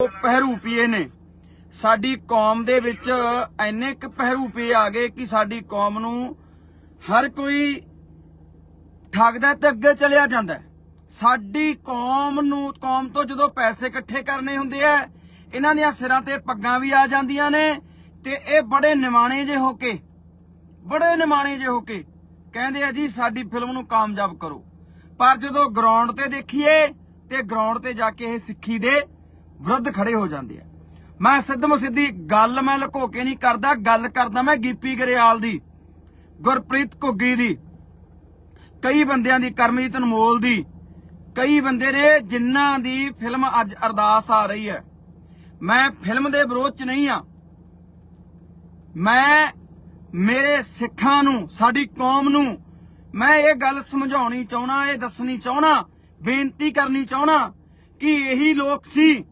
ਉਹ ਪਹਿਰੂਪੀਏ ਨੇ। ਸਾਡੀ ਕੌਮ ਦੇ ਵਿੱਚ ਇੰਨੇ ਕੁ ਪਹਿਰੂਪੀਏ ਆ ਗਏ ਕਿ ਸਾਡੀ ਕੌਮ ਨੂੰ ਹਰ ਕੋਈ ਠੱਗਦਾ ਤੇ ਅੱਗੇ ਚਲਿਆ ਜਾਂਦਾ ਸਾਡੀ ਕੌਮ ਨੂੰ, ਕੌਮ ਤੋਂ ਜਦੋਂ ਪੈਸੇ ਇਕੱਠੇ ਕਰਨੇ ਹੁੰਦੇ ਆ, ਇਹਨਾਂ ਦੀਆਂ ਸਿਰਾਂ ਤੇ ਪੱਗਾਂ ਵੀ ਆ ਜਾਂਦੀਆਂ ਨੇ ਤੇ ਇਹ ਬੜੇ ਨਿਮਾਣੇ ਜੇ ਹੋ ਕੇ, ਬੜੇ ਨਿਮਾਣੇ ਜੇ ਹੋ ਕੇ ਕਹਿੰਦੇ ਆ ਜੀ, ਸਾਡੀ ਫਿਲਮ ਨੂੰ ਕਾਮਯਾਬ ਕਰੋ। ਪਰ ਜਦੋਂ ਗਰਾਊਂਡ ਤੇ ਦੇਖੀਏ ਤੇ ਗਰਾਊਂਡ ਤੇ ਜਾ ਕੇ ਇਹ ਸਿੱਖੀ ਦੇ ਵਿਰੁੱਧ ਖੜੇ ਹੋ ਜਾਂਦੇ ਆ। ਮੈਂ ਸਿੱਧਮ ਸਿੱਧੀ ਗੱਲ ਮੈਂ ਲੁਕੋ ਕੇ ਨਹੀਂ ਕਰਦਾ, ਗੱਲ ਕਰਦਾ ਮੈਂ ਗੀਪੀ ਗਰੇਵਾਲ ਦੀ, ਗੁਰਪ੍ਰੀਤ ਘੁੱਗੀ ਦੀ, ਕਈ ਬੰਦਿਆਂ ਦੀ, ਕਰਮਜੀਤ ਅਨਮੋਲ ਦੀ, ਕਈ ਬੰਦੇ ਨੇ ਜਿਨ੍ਹਾਂ ਦੀ ਫਿਲਮ ਅੱਜ ਅਰਦਾਸ ਆ ਰਹੀ ਹੈ। ਮੈਂ ਫਿਲਮ ਦੇ ਵਿਰੋਧ ਚ ਨਹੀਂ ਆ। ਮੈਂ ਮੇਰੇ ਸਿੱਖਾਂ ਨੂੰ, ਸਾਡੀ ਕੌਮ ਨੂੰ, ਮੈਂ ਇਹ ਗੱਲ ਸਮਝਾਉਣੀ ਚਾਹਣਾ ਇਹ ਦੱਸਣੀ ਚਾਹਣਾ ਬੇਨਤੀ ਕਰਨੀ ਚਾਹਣਾ ਕਿ ਇਹੀ ਲੋਕ ਸੀ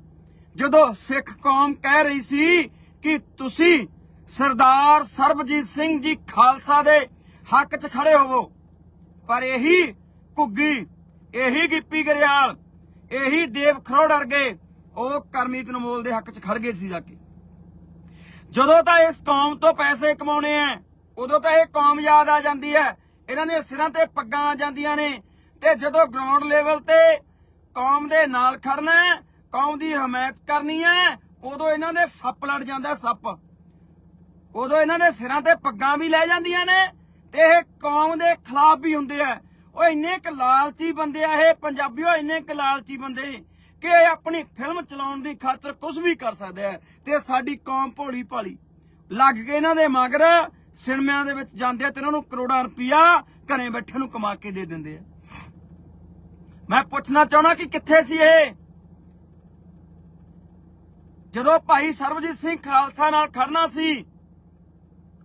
ਜਦੋਂ ਸਿੱਖ ਕੌਮ ਕਹਿ ਰਹੀ ਸੀ ਕਿ ਤੁਸੀਂ ਸਰਦਾਰ ਸਰਬਜੀਤ ਸਿੰਘ ਜੀ ਖਾਲਸਾ ਦੇ ਹੱਕ 'ਚ ਖੜੇ ਹੋਵੋ, ਪਰ ਇਹੀ ਘੁੱਗੀ, ਇਹੀ ਗਿੱਪੀ ਗਰੇਵਾਲ ਇਹੀ ਦੇਵ ਖਰੋੜ ਵਰਗੇ ਉਹ ਕਰਮੀਤ ਨਮੋਲ ਦੇ ਹੱਕ 'ਚ ਖੜ ਗਏ ਸੀ ਜਾ ਕੇ। ਜਦੋਂ ਤਾਂ ਇਸ ਕੌਮ ਤੋਂ ਪੈਸੇ ਕਮਾਉਣੇ ਆ ਉਦੋਂ ਤਾਂ ਇਹ ਕੌਮ ਯਾਦ ਆ ਜਾਂਦੀ ਹੈ ਇਹਨਾਂ ਦੇ ਸਿਰਾਂ ਤੇ ਪੱਗਾਂ ਆ ਜਾਂਦੀਆਂ ਨੇ, ਤੇ ਜਦੋਂ ਗਰਾਊਂਡ ਲੈਵਲ ਤੇ ਕੌਮ ਦੇ ਨਾਲ ਖੜਨਾ ਹੈ, ਕੌਮ ਦੀ ਹਮਾਇਤ ਕਰਨੀ ਹੈ? ਉਦੋਂ ਇਹਨਾਂ ਦੇ ਸੱਪ ਲੜ ਜਾਂਦਾ ਸੱਪ। ਉਦੋਂ ਇਹਨਾਂ ਦੇ ਸਿਰਾਂ ਤੇ ਪੱਗਾਂ ਵੀ ਲੈ ਜਾਂਦੀਆਂ ਨੇ ਤੇ ਇਹ ਕੌਮ ਦੇ ਖਿਲਾਫ ਵੀ ਹੁੰਦੇ ਆ। ਉਹ ਇੰਨੇ ਕ ਲਾਲਚੀ ਬੰਦੇ ਆ ਇਹ ਪੰਜਾਬੀਓ ਇੰਨੇ ਕ ਲਾਲਚੀ ਬੰਦੇ ਕਿ ਇਹ ਆਪਣੀ ਫਿਲਮ ਚਲਾਉਣ ਦੀ ਖਾਤਰ ਕੁਝ ਵੀ ਕਰ ਸਕਦੇ ਆ ਤੇ ਸਾਡੀ ਕੌਮ ਭੋਲੀ ਭਾਲੀ ਲੱਗ ਕੇ ਇਹਨਾਂ ਦੇ ਮਗਰ ਸਿਨੇਮਿਆਂ ਦੇ ਵਿੱਚ ਜਾਂਦੇ ਆ ਤੇ ਇਹਨਾਂ ਨੂੰ ਕਰੋੜਾਂ ਰੁਪਈਆ ਘਰੇ ਬੈਠੇ ਨੂੰ ਕਮਾ ਕੇ ਦੇ ਦਿੰਦੇ ਆ। ਮੈਂ ਪੁੱਛਣਾ ਚਾਹਣਾ ਕਿ ਕਿੱਥੇ ਸੀ ਇਹ? ਜਦੋਂ ਭਾਈ ਸਰਬਜੀਤ ਸਿੰਘ ਖਾਲਸਾ ਨਾਲ ਖੜਨਾ ਸੀ,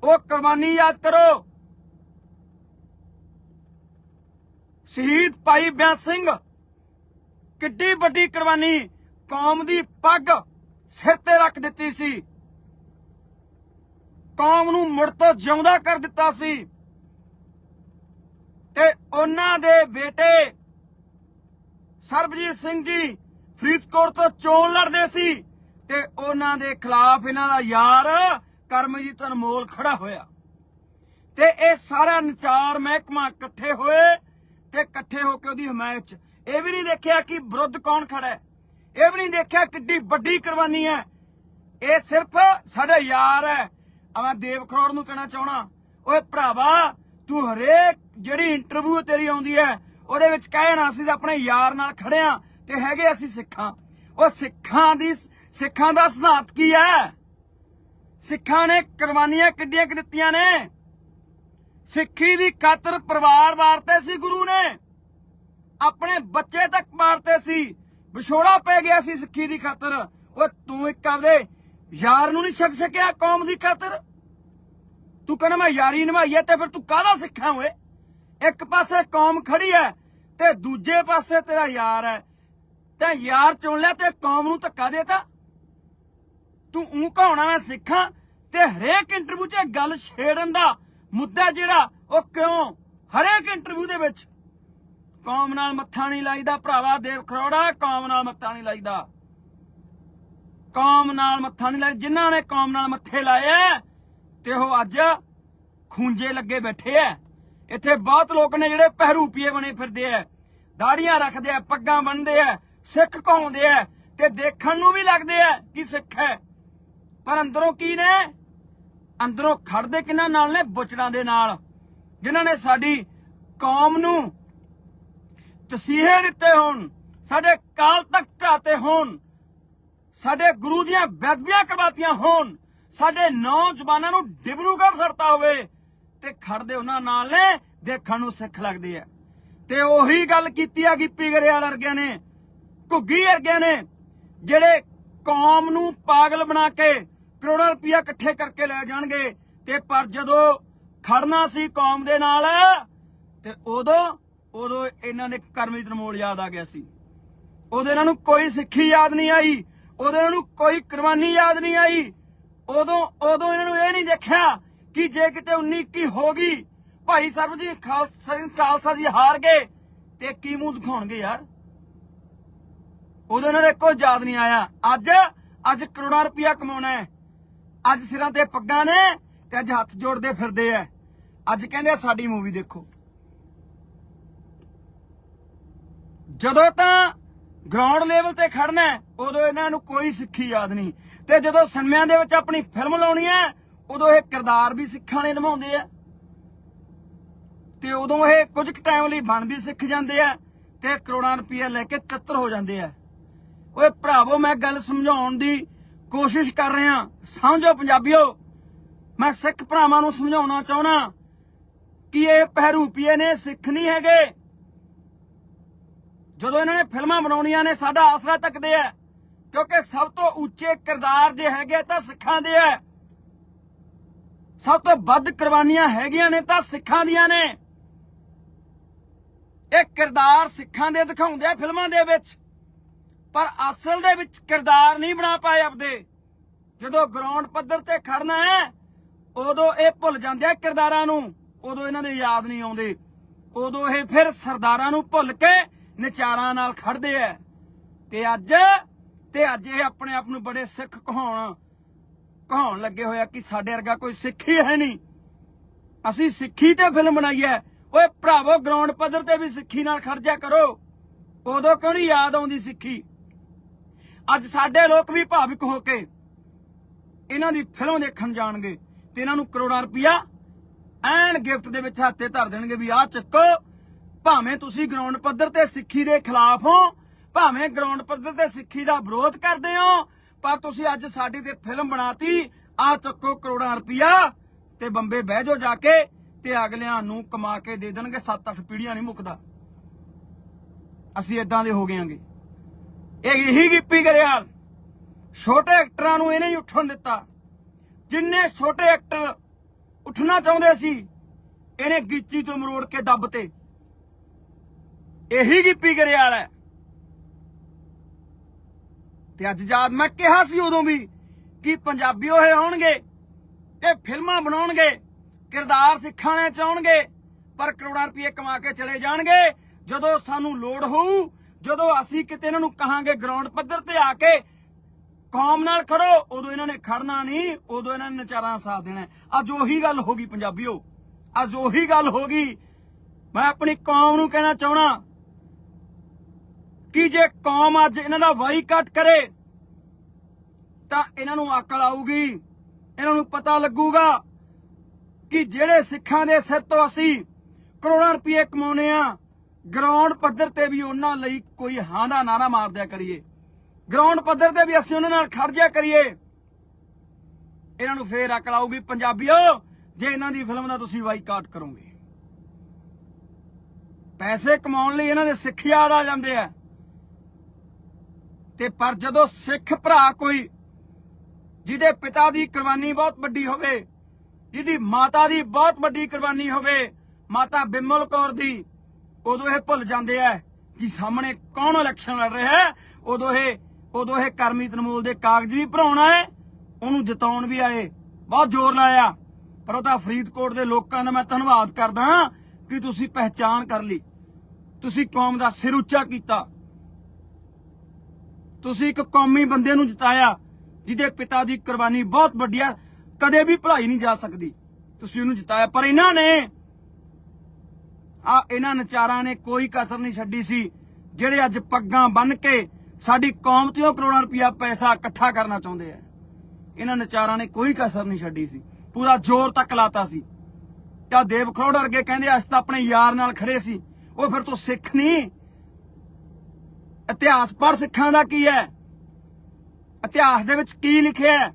ਉਹ ਕੁਰਬਾਨੀ ਯਾਦ ਕਰੋ। ਸ਼ਹੀਦ ਭਾਈ ਬਿਆਨ ਸਿੰਘ, ਕਿੱਡੀ ਵੱਡੀ ਕੁਰਬਾਨੀ, ਕੌਮ ਦੀ ਪੱਗ ਸਿਰ ਤੇ ਰੱਖ ਦਿੱਤੀ ਸੀ। ਕੌਮ ਨੂੰ ਮੁੜ ਤੋਂ ਜਿਉਂਦਾ ਕਰ ਦਿੱਤਾ ਸੀ। ਤੇ ਉਹਨਾਂ ਦੇ ਬੇਟੇ ਸਰਬਜੀਤ ਸਿੰਘ ਜੀ ਫਰੀਦਕੋਟ ਤੋਂ ਚੋਣ ਲੜਦੇ ਸੀ। ਤੇ ਉਹਨਾਂ ਦੇ ਖਿਲਾਫ ਇਹਨਾਂ ਦਾ ਯਾਰ ਕਰਮਜੀਤ ਅਨਮੋਲ ਖੜਾ ਹੋਇਆ। ਤੇ ਇਹ ਸਾਰਾ ਨਚਾਰ ਮਹਿਕਮਾ ਇਕੱਠੇ ਹੋਏ ਤੇ ਇਕੱਠੇ ਹੋ ਕੇ ਉਹਦੀ ਹਮਾਇਤ 'ਚ। ਇਹ ਵੀ ਨਹੀਂ ਦੇਖਿਆ ਕਿ ਵਿਰੁੱਧ ਕੌਣ ਖੜਾ ਹੈ। ਇਹ ਵੀ ਨਹੀਂ ਦੇਖਿਆ ਕਿੱਡੀ ਵੱਡੀ ਕੁਰਬਾਨੀ ਹੈ। ਇਹ ਸਿਰਫ ਸਾਡਾ ਯਾਰ ਹੈ। ਮੈਂ ਦੇਵ ਖਰੋੜ ਨੂੰ ਕਹਿਣਾ ਚਾਹਣਾ ਓਏ ਭਰਾਵਾ, ਤੂੰ ਹਰੇਕ ਜਿਹੜੀ ਇੰਟਰਵਿਊ ਤੇਰੀ ਆਉਂਦੀ ਹੈ, ਉਹਦੇ ਵਿੱਚ ਕਹਿਣਾ ਅਸੀਂ ਆਪਣੇ ਯਾਰ ਨਾਲ ਖੜਿਆ ਤੇ ਹੈਗੇ ਅਸੀਂ ਸਿੱਖਾਂ। ਉਹ ਸਿੱਖਾਂ ਦੀ ਸਿੱਖਾਂ ਦਾ ਸਿਧਾਂਤ ਕੀ ਹੈ? ਸਿੱਖਾਂ ਨੇ ਕੁਰਬਾਨੀਆਂ ਕਿੱਡੀਆਂ ਕਿ ਦਿੱਤੀਆਂ ਨੇ? ਸਿੱਖੀ ਦੀ ਖਾਤਰ ਪਰਿਵਾਰ ਵਾਰਤੇ ਸੀ ਗੁਰੂ ਨੇ। ਆਪਣੇ ਬੱਚੇ ਤੱਕ ਮਾਰਤੇ ਸੀ। ਵਿਛੋੜਾ ਪੈ ਗਿਆ ਸੀ ਸਿੱਖੀ ਦੀ ਖਾਤਰ। ਉਹ ਤੂੰ ਇੱਕ ਆਪਦੇ ਯਾਰ ਨੂੰ ਨਹੀਂ ਛੱਡ ਸਕਿਆ ਕੌਮ ਦੀ ਖਾਤਰ। ਤੂੰ ਕਹਿੰਦਾ ਮੈਂ ਯਾਰੀ ਨਿਭਾਈ ਹੈ ਤੇ ਫਿਰ ਤੂੰ ਕਾਹਦਾ ਸਿੱਖਾਂ ਓਏ? ਇੱਕ ਪਾਸੇ ਕੌਮ ਖੜੀ ਹੈ ਤੇ ਦੂਜੇ ਪਾਸੇ ਤੇਰਾ ਯਾਰ ਹੈ। ਤੇ ਯਾਰ ਚੁਣ ਲਿਆ ਤੇ ਕੌਮ ਨੂੰ ਧੱਕਾ ਦੇਤਾ। ਤੂੰ ਉਹ ਕਹਾਉਣਾ ਮੈਂ ਸਿੱਖਾਂ ਤੇ ਹਰੇਕ ਇੰਟਰਵਿਊ 'ਚ ਗੱਲ ਛੇੜਨ ਦਾ ਮੁੱਦਾ ਜਿਹੜਾ, ਉਹ ਕਿਉਂ? ਹਰੇਕ ਇੰਟਰਵਿਊ ਦੇ ਵਿੱਚ ਕੌਮ ਨਾਲ ਮੱਥਾ ਨਹੀਂ ਲਾਈਦਾ ਭਰਾਵਾ, ਦੇਵ ਖਰੋੜਾ, ਕੌਮ ਨਾਲ ਮੱਥਾ ਨਹੀਂ ਲਾਈਦਾ। ਕੌਮ ਨਾਲ ਮੱਥਾ ਨਹੀਂ ਲਾਈ, ਜਿਨ੍ਹਾਂ ਨੇ ਕੌਮ ਨਾਲ ਮੱਥੇ ਲਾਇਆ ਤੇ ਉਹ ਅੱਜ ਖੂੰਜੇ ਲੱਗੇ ਬੈਠੇ ਐ। ਇੱਥੇ ਬਹੁਤ ਲੋਕ ਨੇ ਜਿਹੜੇ ਪਹਿਰੂਪੀਏ ਬਣੇ ਫਿਰਦੇ ਐ, ਦਾੜੀਆਂ ਰੱਖਦੇ ਐ, ਪੱਗਾਂ ਬੰਨਦੇ ਐ, ਸਿੱਖ ਕਹਾਉਂਦੇ ਐ, ਤੇ ਦੇਖਣ ਨੂੰ ਵੀ ਲੱਗਦੇ ਐ ਕਿ ਸਿੱਖ ਐ। ਪਰ ਅੰਦਰੋਂ ਕੀ ਨੇ? ਅੰਦਰੋਂ ਖੜਦੇ ਕਿਹਨਾਂ ਨਾਲ ਨੇ? ਬੁਚੜਾਂ ਦੇ ਨਾਲ। ਜਿਨ੍ਹਾਂ ਨੇ ਸਾਡੀ ਕੌਮ ਨੂੰ ਤਸੀਹੇ ਦਿੱਤੇ ਹੋਣ, ਸਾਡੇ ਕਾਲ ਤੱਕ ਢਾਤੇ ਹੋਣ, ਸਾਡੇ ਗੁਰੂ ਦੀਆਂ ਬੇਦਬੀਆਂ ਕਰਵਾਤੀਆਂ ਹੋਣ, ਸਾਡੇ ਨੌਜਵਾਨਾਂ ਨੂੰ ਡਿਬਰੂਗੜ੍ਹ ਸੜਤਾ ਹੋਵੇ ਤੇ ਖੜਦੇ ਉਹਨਾਂ ਨਾਲ ਨੇ, ਦੇਖਣ ਨੂੰ ਸਿੱਖ ਲੱਗਦੇ ਆ। ਤੇ ਉਹੀ ਗੱਲ ਕੀਤੀ ਆ ਗਿੱਪੀ ਗਰੇਵਾਲ ਵਰਗਿਆਂ ਨੇ, ਘੁੱਗੀ ਵਰਗਿਆਂ ਨੇ, ਜਿਹੜੇ ਕੌਮ ਨੂੰ ਪਾਗਲ ਬਣਾ ਕੇ ਕਰੋੜਾਂ ਰੁਪਇਆ ਇਕੱਠੇ ਕਰਕੇ ਲੈ ਜਾਣਗੇ ਤੇ ਪਰ ਜਦੋਂ ਖੜਨਾ ਸੀ ਕੌਮ ਦੇ ਨਾਲ, ਤੇ ਉਦੋਂ ਉਦੋਂ ਇਹਨਾਂ ਨੇ ਕਰਮਜੀਤ ਅਨਮੋਲ ਯਾਦ ਆ ਗਿਆ ਸੀ। ਉਦੋਂ ਇਹਨਾਂ ਨੂੰ ਕੋਈ ਸਿੱਖੀ ਯਾਦ ਨਹੀਂ ਆਈ, ਉਦੋਂ ਇਹਨਾਂ ਨੂੰ ਕੋਈ ਕੁਰਬਾਨੀ ਯਾਦ ਨਹੀਂ ਆਈ। ਉਦੋਂ ਉਦੋਂ ਇਹਨਾਂ ਨੂੰ ਇਹ ਨਹੀਂ ਦੇਖਿਆ ਕਿ ਜੇ ਕਿਤੇ 19 21 ਹੋ ਗਈ, ਭਾਈ ਸਰਬ ਜੀ, ਖਾਲਸਾ ਖਾਲਸਾ ਜੀ ਹਾਰ ਗਏ, ਤੇ ਕੀ ਮੂੰਹ ਦਿਖਾਉਣਗੇ ਯਾਰ? ਉਦੋਂ ਇਹਨਾਂ ਦੇ ਕੋਈ ਯਾਦ ਨਹੀਂ ਆਇਆ। ਅੱਜ ਅੱਜ ਕਰੋੜਾਂ ਰੁਪਇਆ ਕਮਾਉਣਾ ਹੈ। ਅੱਜ ਸਿਰਾਂ ਤੇ ਪੱਗਾਂ ਨੇ ਤੇ ਅੱਜ ਹੱਥ ਜੋੜਦੇ ਫਿਰਦੇ ਐ। ਅੱਜ ਕਹਿੰਦੇ ਆ, ਸਾਡੀ ਮੂਵੀ ਦੇਖੋ। ਜਦੋਂ ਤਾਂ ਗਰਾਊਂਡ ਲੈਵਲ ਤੇ ਖੜਨਾ ਉਦੋਂ ਇਹਨਾਂ ਨੂੰ ਕੋਈ ਸਿੱਖੀ ਯਾਦ ਨਹੀਂ। ਤੇ ਜਦੋਂ ਸਿਨੇਮਿਆਂ ਦੇ ਵਿੱਚ ਆਪਣੀ ਫਿਲਮ ਲਾਉਣੀ ਹੈ ਉਦੋਂ ਇਹ ਕਿਰਦਾਰ ਵੀ ਸਿੱਖਾਂ ਨੇ ਨਿਭਾਉਂਦੇ ਆ ਤੇ ਉਦੋਂ ਇਹ ਕੁਝ ਕੁ ਟਾਈਮ ਲਈ ਬਣ ਵੀ ਸਿੱਖ ਜਾਂਦੇ ਆ ਤੇ ਕਰੋੜਾਂ ਰੁਪਏ ਲੈ ਕੇ ਚੱਤਰ ਹੋ ਜਾਂਦੇ ਆ ਓਏ ਭਰਾਵੋ, ਮੈਂ ਗੱਲ ਸਮਝਾਉਣ ਦੀ ਕੋਸ਼ਿਸ਼ ਕਰ ਰਿਹਾ ਸਮਝੋ ਪੰਜਾਬੀਓ, ਮੈਂ ਸਿੱਖ ਭਰਾਵਾਂ ਨੂੰ ਸਮਝਾਉਣਾ ਚਾਹਣਾ ਕਿ ਇਹ ਪਹਿਰੂਪੀਏ ਨੇ, ਸਿੱਖ ਨਹੀਂ ਹੈਗੇ। ਜਦੋਂ ਇਹਨਾਂ ਨੇ ਫਿਲਮਾਂ ਬਣਾਉਣੀਆਂ ਨੇ, ਸਾਡਾ ਆਸਰਾ ਤੱਕਦੇ ਆ। ਕਿਉਂਕਿ ਸਭ ਤੋਂ ਉੱਚੇ ਕਿਰਦਾਰ ਜੇ ਹੈਗੇ ਤਾਂ ਸਿੱਖਾਂ ਦੇ ਆ। ਸਭ ਤੋਂ ਵੱਧ ਕੁਰਬਾਨੀਆਂ ਹੈਗੀਆਂ ਨੇ, ਤਾਂ ਸਿੱਖਾਂ ਦੀਆਂ ਨੇ। ਇਹ ਕਿਰਦਾਰ ਸਿੱਖਾਂ ਦੇ ਦਿਖਾਉਂਦੇ ਆ ਫਿਲਮਾਂ ਦੇ ਵਿੱਚ। ਪਰ ਅਸਲ ਦੇ ਵਿੱਚ ਕਿਰਦਾਰ ਨਹੀਂ ਬਣਾ ਪਾਏ ਆਪਦੇ। ਜਦੋਂ ਗਰਾਊਂਡ ਪੱਧਰ ਤੇ ਖੜਨਾ ਹੈ, ਉਦੋਂ ਇਹ ਭੁੱਲ ਜਾਂਦੇ ਆ ਕਿਰਦਾਰਾਂ ਨੂੰ। ਉਦੋਂ ਇਹਨਾਂ ਦੇ ਯਾਦ ਨਹੀਂ ਆਉਂਦੇ। ਉਦੋਂ ਇਹ ਫਿਰ ਸਰਦਾਰਾਂ ਨੂੰ ਭੁੱਲ ਕੇ ਨਚਾਰਾਂ ਨਾਲ ਖੜਦੇ ਆ। ਤੇ ਅੱਜ ਤੇ ਅੱਜ ਇਹ ਆਪਣੇ ਆਪ ਨੂੰ ਬੜੇ ਸਿੱਖ ਕਹਾਉਣ ਕਹਾਉਣ ਲੱਗੇ ਹੋਇਆ ਕਿ ਸਾਡੇ ਵਰਗਾ ਕੋਈ ਸਿੱਖ ਹੀ ਹੈ ਨਹੀਂ। ਅਸੀਂ ਸਿੱਖੀ ਤੇ ਫਿਲਮ ਬਣਾਈ ਹੈ। ਓਏ ਭਰਾਵੋ ਗਰਾਊਂਡ ਪੱਧਰ ਤੇ ਵੀ ਸਿੱਖੀ ਨਾਲ ਖੜ ਜਾ ਕਰੋ। ਉਦੋਂ ਕਿਉਂ ਨਹੀਂ ਯਾਦ ਆਉਂਦੀ ਸਿੱਖੀ? ਅੱਜ ਸਾਡੇ ਲੋਕ ਵੀ ਭਾਵਿਕ ਹੋ ਕੇ ਇਹਨਾਂ ਦੀ ਫਿਲਮ ਦੇਖਣ ਜਾਣਗੇ ਤੇ ਇਹਨਾਂ ਨੂੰ ਕਰੋੜਾਂ ਰੁਪਇਆ ਐਨ ਗਿਫਟ ਦੇ ਵਿੱਚ ਹੱਥੇ ਧਰ ਦੇਣਗੇ ਵੀ ਆਹ ਚੱਕੋ, ਭਾਵੇਂ ਤੁਸੀਂ ਗਰਾਊਂਡ ਪੱਧਰ ਤੇ ਸਿੱਖੀ ਦੇ ਖਿਲਾਫ ਹੋ, ਭਾਵੇਂ ਗਰਾਊਂਡ ਪੱਧਰ ਤੇ ਸਿੱਖੀ ਦਾ ਵਿਰੋਧ ਕਰਦੇ ਹੋ, ਪਰ ਤੁਸੀਂ ਅੱਜ ਸਾਡੀ ਤੇ ਫਿਲਮ ਬਣਾਤੀ, ਆਹ ਚੱਕੋ ਕਰੋੜਾਂ ਰੁਪਇਆ ਤੇ ਬੰਬੇ ਬਹਿ ਜਾਓ ਜਾ ਕੇ ਤੇ ਅਗਲਿਆਂ ਨੂੰ ਕਮਾ ਕੇ ਦੇ ਦੇਣਗੇ 7-8 ਪੀੜੀਆਂ ਨਹੀਂ ਮੁੱਕਦਾ। ਅਸੀਂ ਇਦਾਂ ਦੇ ਹੋ ਗਏਾਂਗੇ ਇਹ ਇਹੀ ਗਿੱਪੀ ਗਰੇਵਾਲ ਛੋਟੇ ਐਕਟਰਾਂ ਨੂੰ ਇਹਨੇ ਹੀ ਉੱਠਣ ਦਿੱਤਾ। ਜਿੰਨੇ ਛੋਟੇ ਐਕਟਰ ਉੱਠਣਾ ਚਾਹੁੰਦੇ ਸੀ, ਇਹਨੇ ਗਿੱਚੀ ਤੋਂ ਮਰੋੜ ਕੇ ਦੱਬ ਤੇ। ਇਹੀ ਗਿੱਪੀ ਗਰੇਵਾਲ ਹੈ। ਤੇ ਅੱਜ ਯਾਦ ਮੈਂ ਕਿਹਾ ਸੀ ਉਦੋਂ ਵੀ ਕਿ ਪੰਜਾਬੀ ਇਹ ਹੋਣਗੇ, ਇਹ ਫਿਲਮਾਂ ਬਣਾਉਣਗੇ, ਕਿਰਦਾਰ ਸਿੱਖਾਣੇ ਚਾਹਣਗੇ ਪਰ ਕਰੋੜਾਂ ਰੁਪਏ ਕਮਾ ਕੇ ਚਲੇ ਜਾਣਗੇ। ਜਦੋਂ ਸਾਨੂੰ ਲੋੜ ਹੋਊ ਜਦੋਂ ਅਸੀਂ ਕਿਤੇ ਇਹਨਾਂ ਨੂੰ ਕਹਾਂਗੇ ਗਰਾਊਂਡ ਪੱਧਰ ਤੇ ਆ ਕੇ ਕੌਮ ਨਾਲ ਖੜੋ, ਉਦੋਂ ਇਹਨਾਂ ਨੇ ਖੜਨਾ ਨਹੀਂ, ਉਦੋਂ ਇਹਨਾਂ ਨੇ ਨਚਾਰਾਂ ਸਾਥ ਦੇਣਾ ਅੱਜ ਉਹੀ ਗੱਲ ਹੋ ਗਈ ਪੰਜਾਬੀਓ, ਅੱਜ ਉਹੀ ਗੱਲ ਹੋ ਗਈ। ਮੈਂ ਆਪਣੀ ਕੌਮ ਨੂੰ ਕਹਿਣਾ ਚਾਹਣਾ ਕਿ ਜੇ ਕੌਮ ਅੱਜ ਇਹਨਾਂ ਦਾ ਵਾਈਕਾਟ ਕਰੇ, ਤਾਂ ਇਹਨਾਂ ਨੂੰ ਅਕਲ ਆਊਗੀ, ਇਹਨਾਂ ਨੂੰ ਪਤਾ ਲੱਗੂਗਾ ਕਿ ਜਿਹੜੇ ਸਿੱਖਾਂ ਦੇ ਸਿਰ ਤੋਂ ਅਸੀਂ ਕਰੋੜਾਂ ਰੁਪਏ ਕਮਾਉਨੇ ਆ ਗਰਾਊਂਡ ਪੱਧਰ ਤੇ ਵੀ ਉਹਨਾਂ ਲਈ ਕੋਈ ਹਾਂ ਦਾ ਨਾਰਾ ਮਾਰ ਦਿਆ ਕਰੀਏ। ਗਰਾਊਂਡ ਪੱਧਰ ਤੇ ਵੀ ਅਸੀਂ ਉਹਨਾਂ ਨਾਲ ਖੜ ਜਾ ਕਰੀਏ। ਇਹਨਾਂ ਨੂੰ ਫੇਰ ਅਕਲ ਆਊਗੀ ਪੰਜਾਬੀਓ, ਜੇ ਇਹਨਾਂ ਦੀ ਫਿਲਮ ਦਾ ਤੁਸੀਂ ਬਾਈਕਾਟ ਕਰੋਗੇ। ਪੈਸੇ ਕਮਾਉਣ ਲਈ ਇਹਨਾਂ ਦੇ ਸਿੱਖ ਯਾਦ ਆ ਜਾਂਦੇ ਆ। ਤੇ ਪਰ ਜਦੋਂ ਸਿੱਖ ਭਰਾ ਕੋਈ ਜਿਹਦੇ ਪਿਤਾ ਦੀ ਕੁਰਬਾਨੀ ਬਹੁਤ ਵੱਡੀ ਹੋਵੇ, ਜਿਹਦੀ ਮਾਤਾ ਦੀ ਬਹੁਤ ਵੱਡੀ ਕੁਰਬਾਨੀ ਹੋਵੇ, ਮਾਤਾ ਬਿਮਲ ਕੌਰ ਦੀ ਉਦੋਂ ਇਹ ਭੁੱਲ ਜਾਂਦੇ ਆ ਕਿ ਸਾਹਮਣੇ ਕੌਣ ਇਲੈਕਸ਼ਨ ਲੜ ਰਿਹਾ ਹੈ? ਉਦੋਂ ਇਹ ਉਦੋਂ ਇਹ ਕਰਮੀ ਅਨਮੋਲ ਦੇ ਕਾਗਜ਼ ਵੀ ਭਰਾਉਣਾ ਹੈ ਉਹਨੂੰ ਜਿਤਾਉਣ ਵੀ ਆਏ। ਬਹੁਤ ਜ਼ੋਰ ਲਾਇਆ। ਪਰ ਉਹ ਤਾਂ ਫਰੀਦਕੋਟ ਦੇ ਲੋਕਾਂ ਦਾ ਮੈਂ ਧੰਨਵਾਦ ਕਰਦਾ ਕਿ ਤੁਸੀਂ ਪਹਿਚਾਨ ਕਰ ਲਈ। ਤੁਸੀਂ ਕੌਮ ਦਾ ਸਿਰ ਉੱਚਾ ਕੀਤਾ। ਤੁਸੀਂ ਇੱਕ ਕੌਮੀ ਬੰਦੇ ਨੂੰ ਜਿਤਾਇਆ, ਜਿਹਦੇ ਪਿਤਾ ਦੀ ਕੁਰਬਾਨੀ ਬਹੁਤ ਵੱਡੀ ਆ। ਕਦੇ ਵੀ ਭੁਲਾਈ ਨਹੀਂ ਜਾ ਸਕਦੀ। ਤੁਸੀਂ ਉਹਨੂੰ ਜਿਤਾਇਆ, ਪਰ ਇਹਨਾਂ ਨੇ ਆ ਇਹਨਾਂ ਨਚਾਰਾਂ ਨੇ ਕੋਈ ਕਸਰ ਨਹੀਂ ਛੱਡੀ ਸੀ, ਜਿਹੜੇ ਅੱਜ ਪੱਗਾਂ ਬੰਨ ਕੇ ਸਾਡੀ ਕੌਮ ਤੋਂ ਕਰੋੜਾਂ ਰੁਪਇਆ ਪੈਸਾ ਇਕੱਠਾ ਕਰਨਾ ਚਾਹੁੰਦੇ ਆ। ਇਹਨਾਂ ਨਚਾਰਾਂ ਨੇ ਕੋਈ ਕਸਰ ਨਹੀਂ ਛੱਡੀ ਸੀ, ਪੂਰਾ ਜ਼ੋਰ ਤੱਕ ਲਾਤਾ ਸੀ। ਤਾਂ ਦੇਵ ਖਰੋੜ ਵਰਗੇ ਕਹਿੰਦੇ ਅਸੀਂ ਤਾਂ ਆਪਣੇ ਯਾਰ ਨਾਲ ਖੜੇ ਸੀ, ਉਹ ਫਿਰ ਤੋਂ ਸਿੱਖ ਨਹੀਂ। ਇਤਿਹਾਸ ਪੜ੍ਹ ਸਿੱਖਾਂ ਦਾ ਕੀ ਹੈ? ਇਤਿਹਾਸ ਦੇ ਵਿੱਚ ਕੀ ਲਿਖਿਆ ਹੈ?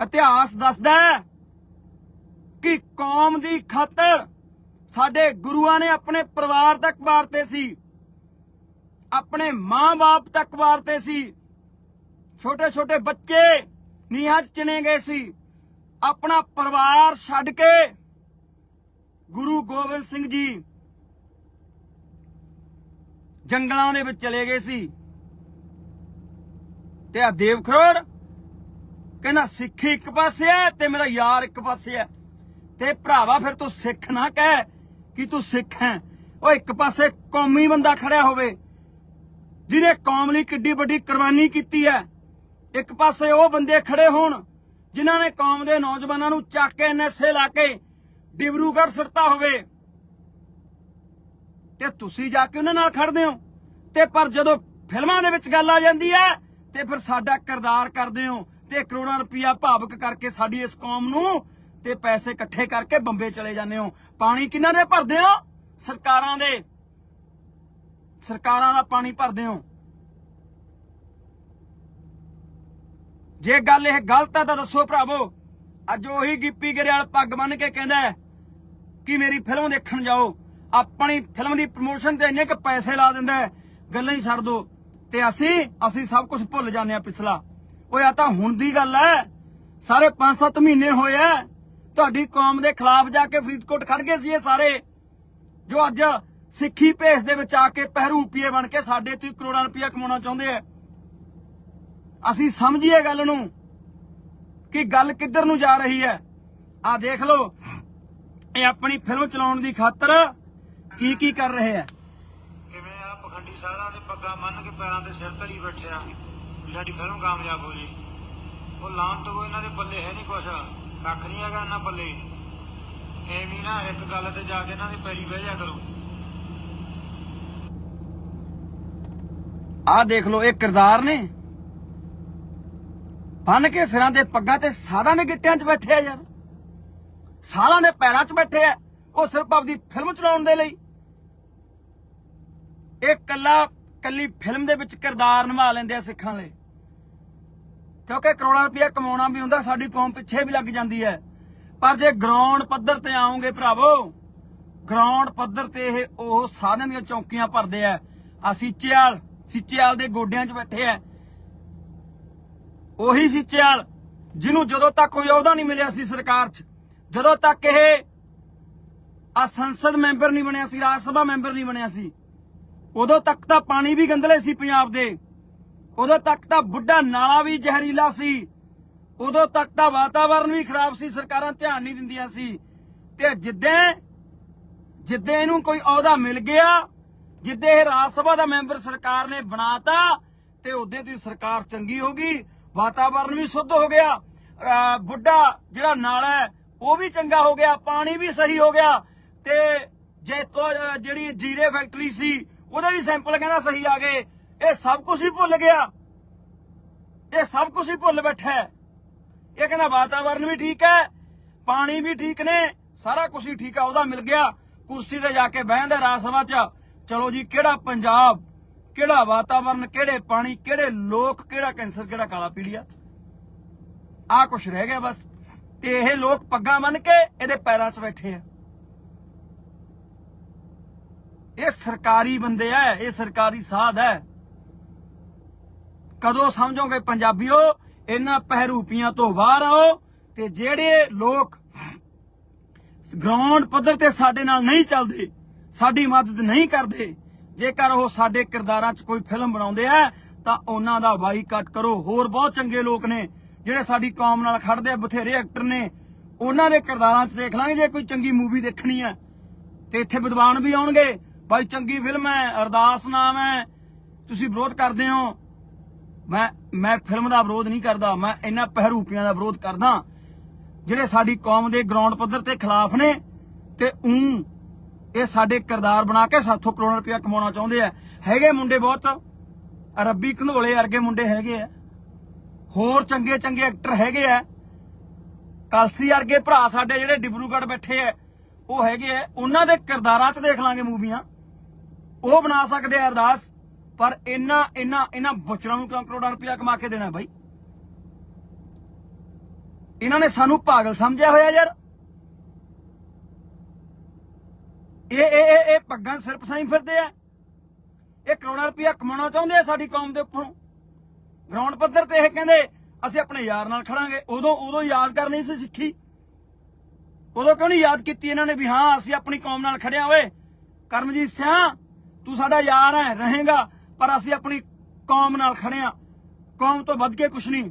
ਇਤਿਹਾਸ ਦੱਸਦਾ ਹੈ ਕਿ ਕੌਮ ਦੀ ਖਾਤਰ ਸਾਡੇ ਗੁਰੂਆਂ ਨੇ ਆਪਣੇ ਪਰਿਵਾਰ ਤੱਕ ਵਾਰਤੇ ਸੀ। ਆਪਣੇ ਮਾਂ-ਬਾਪ ਤੱਕ ਵਾਰਤੇ ਸੀ। ਛੋਟੇ-ਛੋਟੇ ਬੱਚੇ ਨੀਹਾਂ 'ਚ ਚਿਣੇ ਗਏ ਸੀ। ਆਪਣਾ ਪਰਿਵਾਰ ਛੱਡ ਕੇ ਗੁਰੂ ਗੋਬਿੰਦ ਸਿੰਘ ਜੀ ਜੰਗਲਾਂ ਦੇ ਵਿੱਚ ਚਲੇ ਗਏ ਸੀ। ਤੇ ਆ ਦੇਵ ਖਰੋੜ ਕਹਿੰਦਾ, ਸਿੱਖੀ ਇੱਕ ਪਾਸੇ ਹੈ ਤੇ ਮੇਰਾ ਯਾਰ ਇੱਕ ਪਾਸੇ ਹੈ। ਤੇ ਭਰਾਵਾ, ਫਿਰ ਤੂੰ ਸਿੱਖ ਨਾ ਕਹਿ। ਕਿ ਤੂੰ ਸਿੱਖ ਹੈ? ਉਹ ਇੱਕ ਪਾਸੇ ਕੌਮੀ ਬੰਦਾ ਖੜਿਆ ਹੋਵੇ, ਜਿਹਨੇ ਕੌਮ ਲਈ ਕਿੱਡੀ ਵੱਡੀ ਕੁਰਬਾਨੀ ਕੀਤੀ ਹੈ। ਇੱਕ ਪਾਸੇ ਉਹ ਬੰਦੇ ਖੜੇ ਹੋਣ, ਜਿਨ੍ਹਾਂ ਨੇ ਕੌਮ ਦੇ ਨੌਜਵਾਨਾਂ ਨੂੰ ਚੱਕ ਕੇ ਨਸ਼ੇ ਲਾ ਕੇ ਡਿਬਰੂਗੜ੍ਹ ਸੁੱਟਤਾ ਹੋਵੇ। ਤੇ ਤੁਸੀਂ ਜਾ ਕੇ ਉਹਨਾਂ ਨਾਲ ਖੜਦੇ ਹੋ। ਤੇ ਪਰ ਜਦੋਂ ਫਿਲਮਾਂ ਦੇ ਵਿੱਚ ਗੱਲ ਆ ਜਾਂਦੀ ਹੈ, ਤੇ ਫਿਰ ਸਾਡਾ ਕਿਰਦਾਰ ਕਰਦੇ ਹੋ ਤੇ ਕਰੋੜਾਂ ਰੁਪਇਆ ਭਾਵਕ ਕਰਕੇ ਸਾਡੀ ਇਸ ਕੌਮ ਨੂੰ ਤੇ ਪੈਸੇ ਇਕੱਠੇ ਕਰਕੇ ਬੰਬੇ ਚਲੇ ਜਾਂਦੇ ਹੋ। ਪਾਣੀ ਕਿਹਨਾਂ ਦੇ ਭਰਦੇ ਹੋ? ਸਰਕਾਰਾਂ ਦੇ। ਸਰਕਾਰਾਂ ਦਾ ਪਾਣੀ ਭਰਦੇ ਹੋ। ਜੇ ਗੱਲ ਇਹ ਗਲਤ ਹੈ ਤਾਂ ਦੱਸੋ ਭਰਾਵੋ। ਅੱਜ ਉਹੀ ਗਿੱਪੀ ਗਰੇਵਾਲ ਪੱਗ ਬੰਨ ਕੇ ਕਹਿੰਦਾ ਕਿ ਮੇਰੀ ਫਿਲਮ ਦੇਖਣ ਜਾਓ। ਆਪਣੀ ਫਿਲਮ ਦੀ ਪ੍ਰਮੋਸ਼ਨ ਤੇ ਇੰਨੇ ਕ ਪੈਸੇ ਲਾ ਦਿੰਦਾ ਗੱਲਾਂ ਹੀ ਛੱਡ ਦੋ। ਤੇ ਅਸੀਂ ਅਸੀਂ ਸਭ ਕੁਝ ਭੁੱਲ ਜਾਂਦੇ ਆ ਪਿਛਲਾ। ਓਏ ਆ ਤਾਂ ਹੁਣ ਦੀ ਗੱਲ ਹੈ। ਸਾਰੇ 5-7 ਮਹੀਨੇ ਹੋਏ ਆ ਤੁਹਾਡੀ ਕੌਮ ਦੇ ਖਿਲਾਫ ਜਾ ਕੇ ਫਰੀਦਕੋਟ ਖੜ ਗਏ ਸੀ ਇਹ ਸਾਰੇ, ਜੋ ਅੱਜ ਸਿੱਖੀ ਭੇਸ ਦੇ ਵਿੱਚ ਆ ਕੇ ਪਹਿਰੂਪੀਏ ਬਣ ਕੇ ਸਾਡੇ ਤੋਂ ਕਰੋੜਾਂ ਰੁਪਇਆ ਕਮਾਉਣਾ ਚਾਹੁੰਦੇ ਆ। ਅਸੀਂ ਸਮਝੀਏ ਗੱਲ ਨੂੰ ਕਿ ਗੱਲ ਕਿੱਧਰ ਨੂੰ ਜਾ ਰਹੀ ਹੈ। ਆ ਦੇਖ ਲਓ, ਇਹ ਆਪਣੀ ਫਿਲਮ ਚਲਾਉਣ ਦੀ ਖਾਤਰ ਕੀ ਕੀ ਕਰ ਰਹੇ ਆ। ਕਿਵੇਂ ਆ? ਪਖੰਡੀ ਸਾਧਾਂ ਦੇ ਪੱਗਾਂ ਮੰਨ ਕੇ ਪੈਰਾਂ ਤੇ ਸਿਰ ਧਰੀ ਬੈਠਿਆ ਸਾਡੀ ਫਿਲਮ ਕਾਮਯਾਬ ਹੋ ਜੀ। ਉਹ ਲਾਂਤ ਕੋ ਇਹਨਾਂ ਦੇ ਬੱਲੇ ਹੈ ਨਹੀਂ ਕੁਛ। ਕੱਖ ਨਹੀਂ ਹੈਗਾ ਇਹਨਾਂ ਪੱਲੇ। ਐਵੇਂ ਨਾ ਇੱਕ ਗੱਲ ਤੇ ਜਾ ਕੇ ਇਹਨਾਂ ਦੇ ਪੈਰੀ ਬਹਿ ਜਾ ਕਰੋ। ਆਹ ਦੇਖ ਲਓ, ਇਹ ਕਿਰਦਾਰ ਨੇ। ਬੰਨ ਕੇ ਸਿਰਾਂ ਦੇ ਪੱਗਾਂ ਤੇ ਸਾਧਾਂ ਦੇ ਗਿੱਟਿਆਂ 'ਚ ਬੈਠੇ ਆ ਯਾਰ। ਸਾਧਾਂ ਦੇ ਪੈਰਾਂ 'ਚ ਬੈਠੇ ਆ, ਉਹ ਸਿਰਫ ਆਪਦੀ ਫਿਲਮ ਚਲਾਉਣ ਦੇ ਲਈ। ਇਹ ਕੱਲਾ ਕੱਲੀ ਫਿਲਮ ਦੇ ਵਿੱਚ ਕਿਰਦਾਰ ਨਿਭਾ ਲੈਂਦੇ ਆ ਸਿੱਖਾਂ ਲਈ ਕਿਉਂਕਿ ਕਰੋੜਾਂ ਰੁਪਇਆ ਕਮਾਉਣਾ ਵੀ ਹੁੰਦਾ, ਸਾਡੀ ਕੌਮ ਪਿੱਛੇ ਵੀ ਲੱਗ ਜਾਂਦੀ ਹੈ। ਪਰ ਜੇ ਗਰਾਊਂਡ ਪੱਧਰ ਤੇ ਆਉਂਗੇ ਭਰਾਵੋ ਗਰਾਊਂਡ ਪੱਧਰ ਤੇ ਇਹ ਉਹ ਸਾਧਨ ਦੀਆਂ ਚੌਂਕੀਆਂ ਭਰਦੇ ਆ। ਆ ਸੀਚੇਵਾਲ ਸੀਚੇਵਾਲ ਦੇ ਗੋਡਿਆਂ 'ਚ ਬੈਠੇ ਆ। ਉਹੀ ਸੀਚੇਵਾਲ ਜਿਹਨੂੰ ਜਦੋਂ ਤੱਕ ਕੋਈ ਅਹੁਦਾ ਨਹੀਂ ਮਿਲਿਆ ਸੀ ਸਰਕਾਰ 'ਚ, ਜਦੋਂ ਤੱਕ ਇਹ ਆ ਸੰਸਦ ਮੈਂਬਰ ਨਹੀਂ ਬਣਿਆ ਸੀ, ਰਾਜ ਸਭਾ ਮੈਂਬਰ ਨਹੀਂ ਬਣਿਆ ਸੀ, ਉਦੋਂ ਤੱਕ ਤਾਂ ਪਾਣੀ ਵੀ ਗੰਦਲੇ ਸੀ ਪੰਜਾਬ ਦੇ। ਉਦੋਂ ਤੱਕ ਤਾਂ ਬੁੱਢਾ ਨਾਲਾ ਵੀ ਜ਼ਹਿਰੀਲਾ ਸੀ। ਉਦੋਂ ਤੱਕ ਤਾਂ ਵਾਤਾਵਰਣ ਵੀ ਖਰਾਬ ਸੀ, ਸਰਕਾਰਾਂ ਧਿਆਨ ਨਹੀਂ ਦਿੰਦੀਆਂ ਸੀ। ਤੇ ਜਿੱਦਾਂ ਜਿੱਦਾਂ ਇਹਨੂੰ ਕੋਈ ਅਹੁਦਾ ਮਿਲ ਗਿਆ, ਜਿੱਦਾਂ ਇਹ ਰਾਜ ਸਭਾ ਦਾ ਮੈਂਬਰ ਸਰਕਾਰ ਨੇ ਬਣਾਤਾ, ਤੇ ਉਹਦੇ ਦੀ ਸਰਕਾਰ ਚੰਗੀ ਹੋ ਗਈ ਵਾਤਾਵਰਣ ਵੀ ਸ਼ੁੱਧ ਹੋ ਗਿਆ। ਬੁੱਢਾ ਜਿਹੜਾ ਨਾਲਾ ਹੈ, ਉਹ ਵੀ ਚੰਗਾ ਹੋ ਗਿਆ, ਪਾਣੀ ਵੀ ਸਹੀ ਹੋ ਗਿਆ। ਤੇ ਜੇ ਤੋਂ ਜਿਹੜੀ ਜੀਰੇ ਫੈਕਟਰੀ ਸੀ, ਉਹਦੇ ਵੀ ਸੈਂਪਲ ਕਹਿੰਦਾ ਸਹੀ ਆ ਗਏ। ਇਹ ਸਭ ਕੁਝ ਹੀ ਭੁੱਲ ਗਿਆ। ਇਹ ਸਭ ਕੁਝ ਹੀ ਭੁੱਲ ਬੈਠਾ ਹੈ। ਇਹ ਕਹਿੰਦਾ ਵਾਤਾਵਰਨ ਵੀ ਠੀਕ ਹੈ, ਪਾਣੀ ਵੀ ਠੀਕ ਨੇ, ਸਾਰਾ ਕੁਝ ਹੀ ਠੀਕ ਆ, ਉਹਦਾ ਮਿਲ ਗਿਆ। ਕੁਰਸੀ ਤੇ ਜਾ ਕੇ ਬਹਿੰਦਾ ਰਾਜ ਸਭਾ 'ਚ, ਚਲੋ ਜੀ, ਕਿਹੜਾ ਪੰਜਾਬ, ਕਿਹੜਾ ਵਾਤਾਵਰਨ, ਕਿਹੜੇ ਪਾਣੀ, ਕਿਹੜੇ ਲੋਕ, ਕਿਹੜਾ ਕੈਂਸਰ, ਕਿਹੜਾ ਕਾਲਾ ਪੀਲੀਆ? ਆ ਕੁਛ ਰਹਿ ਗਿਆ ਬਸ। ਤੇ ਇਹ ਲੋਕ ਪੱਗਾਂ ਬੰਨ ਕੇ ਇਹਦੇ ਪੈਰਾਂ 'ਚ ਬੈਠੇ ਆ। ਇਹ ਸਰਕਾਰੀ ਬੰਦੇ ਆ, ਇਹ ਸਰਕਾਰੀ ਸਾਧ ਹੈ। ਕਦੋਂ ਸਮਝੋਗੇ ਪੰਜਾਬੀਓ, ਇਹਨਾਂ ਪਹਿਰੂਪੀਆਂ ਤੋਂ ਬਾਹਰ ਆਓ ਤੇ ਜਿਹੜੇ ਲੋਕ ਗਰਾਊਂਡ ਪੱਧਰ ਤੇ ਸਾਡੇ ਨਾਲ ਨਹੀਂ ਚੱਲਦੇ, ਸਾਡੀ ਮਦਦ ਨਹੀਂ ਕਰਦੇ, ਜੇਕਰ ਉਹ ਸਾਡੇ ਕਿਰਦਾਰਾਂ 'ਚ ਕੋਈ ਫਿਲਮ ਬਣਾਉਂਦੇ ਆ, ਤਾਂ ਉਹਨਾਂ ਦਾ ਬਾਈਕਾਟ ਕਰੋ। ਹੋਰ ਬਹੁਤ ਚੰਗੇ ਲੋਕ ਨੇ, ਜਿਹੜੇ ਸਾਡੀ ਕੌਮ ਨਾਲ ਖੜਦੇ ਬਥੇਰੇ ਐਕਟਰ ਨੇ। ਉਹਨਾਂ ਦੇ ਕਿਰਦਾਰਾਂ 'ਚ ਦੇਖ ਲਾਂਗੇ ਜੇ ਕੋਈ ਚੰਗੀ ਮੂਵੀ ਦੇਖਣੀ ਹੈ ਤੇ ਇੱਥੇ ਵਿਦਵਾਨ ਵੀ ਆਉਣਗੇ ਭਾਈ ਚੰਗੀ ਫਿਲਮ ਹੈ, ਅਰਦਾਸ ਨਾਮ ਹੈ, ਤੁਸੀਂ ਵਿਰੋਧ ਕਰਦੇ ਹੋ। ਮੈਂ ਮੈਂ ਫਿਲਮ ਦਾ ਵਿਰੋਧ ਨਹੀਂ ਕਰਦਾ, ਮੈਂ ਇਹਨਾਂ ਪਹਿਰੂਪੀਆਂ ਦਾ ਵਿਰੋਧ ਕਰਦਾ। ਜਿਹੜੇ ਸਾਡੀ ਕੌਮ ਦੇ ਗਰਾਊਂਡ ਪੱਧਰ ਤੇ ਖਿਲਾਫ ਨੇ, ਤੇ ਉਂ ਇਹ ਸਾਡੇ ਕਿਰਦਾਰ ਬਣਾ ਕੇ ਸਾਥੋਂ ਕਰੋੜ ਰੁਪਇਆ ਕਮਾਉਣਾ ਚਾਹੁੰਦੇ ਆ। ਹੈਗੇ ਮੁੰਡੇ ਬਹੁਤ, ਰੱਬੀ ਘਨੋਲੇ ਵਰਗੇ ਮੁੰਡੇ ਹੈਗੇ ਆ। ਹੋਰ ਚੰਗੇ ਚੰਗੇ ਐਕਟਰ ਹੈਗੇ ਆ। ਕਲਸੀ ਵਰਗੇ ਭਰਾ ਸਾਡੇ ਜਿਹੜੇ ਡਿਬਰੂਗੜ੍ਹ ਬੈਠੇ ਆ, ਉਹ ਹੈਗੇ ਆ। ਉਹਨਾਂ ਦੇ ਕਿਰਦਾਰਾਂ 'ਚ ਦੇਖ ਲਾਂਗੇ ਮੂਵੀਆਂ। ਉਹ ਬਣਾ ਸਕਦੇ ਆ ਅਰਦਾਸ। ਪਰ ਇਹਨਾਂ ਇਹਨਾਂ ਇਹਨਾਂ ਬੁੱਚੜਾਂ ਨੂੰ ਕਿਉਂ ਕਰੋੜਾਂ ਰੁਪਇਆ ਕਮਾ ਕੇ ਦੇਣਾ ਬਾਈ? ਇਹਨਾਂ ਨੇ ਸਾਨੂੰ ਪਾਗਲ ਸਮਝਿਆ ਹੋਇਆ ਯਾਰ। ਇਹ ਇਹ ਇਹ ਇਹ ਪੱਗਾਂ ਸਿਰ ਪਸਾਈ ਫਿਰਦੇ ਆ। ਇਹ ਕਰੋੜਾਂ ਰੁਪਇਆ ਕਮਾਉਣਾ ਚਾਹੁੰਦੇ ਆ ਸਾਡੀ ਕੌਮ ਦੇ ਉੱਪਰੋਂ। ਗਰਾਊਂਡ ਪੱਧਰ ਤੇ ਇਹ ਕਹਿੰਦੇ, ਅਸੀਂ ਆਪਣੇ ਯਾਰ ਨਾਲ ਖੜਾਂਗੇ। ਉਦੋਂ ਉਦੋਂ ਯਾਦ ਕਰਨੀ ਸੀ ਸਿੱਖੀ। ਉਦੋਂ ਕਿਉਂ ਨਹੀਂ ਯਾਦ ਕੀਤੀ ਇਹਨਾਂ ਨੇ ਵੀ ਹਾਂ, ਅਸੀਂ ਆਪਣੀ ਕੌਮ ਨਾਲ ਖੜਿਆ ਓਏ। ਕਰਮਜੀਤ ਸਿਆ, ਤੂੰ ਸਾਡਾ ਯਾਰ ਹੈ ਰਹੇਗਾ। ਪਰ ਅਸੀਂ ਆਪਣੀ ਕੌਮ ਨਾਲ ਖੜਿਆ ਕੌਮ ਤੋਂ ਵੱਧ ਕੇ ਕੁਛ ਨਹੀਂ।